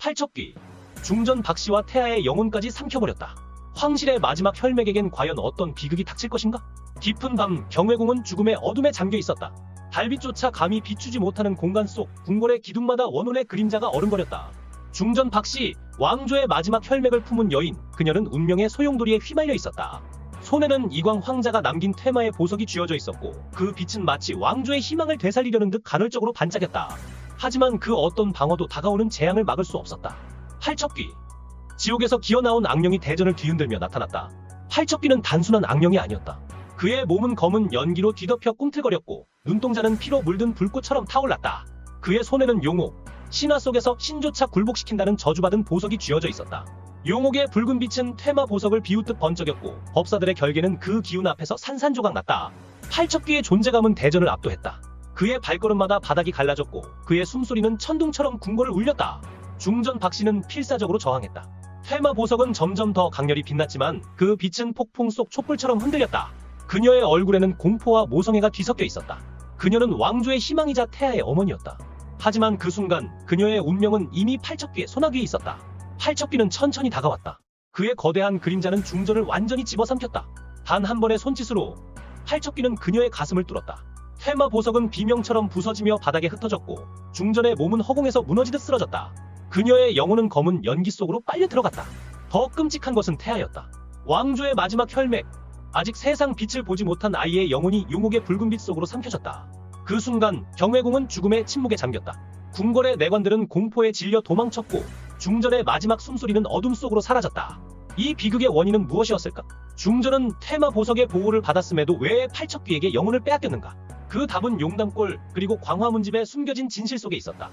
팔척귀 중전 박씨와 태아의 영혼까지 삼켜버렸다. 황실의 마지막 혈맥에겐 과연 어떤 비극이 닥칠 것인가? 깊은 밤 경회궁은 죽음의 어둠에 잠겨 있었다. 달빛조차 감히 비추지 못하는 공간 속 궁궐의 기둥마다 원혼의 그림자가 어른거렸다. 중전 박씨 왕조의 마지막 혈맥을 품은 여인 그녀는 운명의 소용돌이에 휘말려 있었다. 손에는 이광 황자가 남긴 퇴마의 보석이 쥐어져 있었고 그 빛은 마치 왕조의 희망을 되살리려는 듯 간헐적으로 반짝였다. 하지만 그 어떤 방어도 다가오는 재앙을 막을 수 없었다. 팔척귀 지옥에서 기어나온 악령이 대전을 뒤흔들며 나타났다. 팔척귀는 단순한 악령이 아니었다. 그의 몸은 검은 연기로 뒤덮여 꿈틀거렸고 눈동자는 피로 물든 불꽃처럼 타올랐다. 그의 손에는 용옥, 신화 속에서 신조차 굴복시킨다는 저주받은 보석이 쥐어져 있었다. 용옥의 붉은 빛은 퇴마 보석을 비웃듯 번쩍였고 법사들의 결계는 그 기운 앞에서 산산조각 났다. 팔척귀의 존재감은 대전을 압도했다. 그의 발걸음마다 바닥이 갈라졌고 그의 숨소리는 천둥처럼 궁궐을 울렸다. 중전 박씨는 필사적으로 저항했다. 퇴마 보석은 점점 더 강렬히 빛났지만 그 빛은 폭풍 속 촛불처럼 흔들렸다. 그녀의 얼굴에는 공포와 모성애가 뒤섞여 있었다. 그녀는 왕조의 희망이자 태아의 어머니였다. 하지만 그 순간 그녀의 운명은 이미 팔척귀의 소나귀에 있었다. 팔척귀는 천천히 다가왔다. 그의 거대한 그림자는 중전을 완전히 집어삼켰다. 단 한 번의 손짓으로 팔척귀는 그녀의 가슴을 뚫었다. 테마 보석은 비명처럼 부서지며 바닥에 흩어졌고 중전의 몸은 허공에서 무너지듯 쓰러졌다. 그녀의 영혼은 검은 연기 속으로 빨려 들어갔다. 더 끔찍한 것은 태아였다. 왕조의 마지막 혈맥. 아직 세상 빛을 보지 못한 아이의 영혼이 용옥의 붉은 빛 속으로 삼켜졌다. 그 순간 경회궁은 죽음의 침묵에 잠겼다. 궁궐의 내관들은 공포에 질려 도망쳤고 중전의 마지막 숨소리는 어둠 속으로 사라졌다. 이 비극의 원인은 무엇이었을까? 중전은 테마 보석의 보호를 받았음에도 왜 팔척귀에게 영혼을 빼앗겼는가? 그 답은 용담골 그리고 광화문집에 숨겨진 진실 속에 있었다.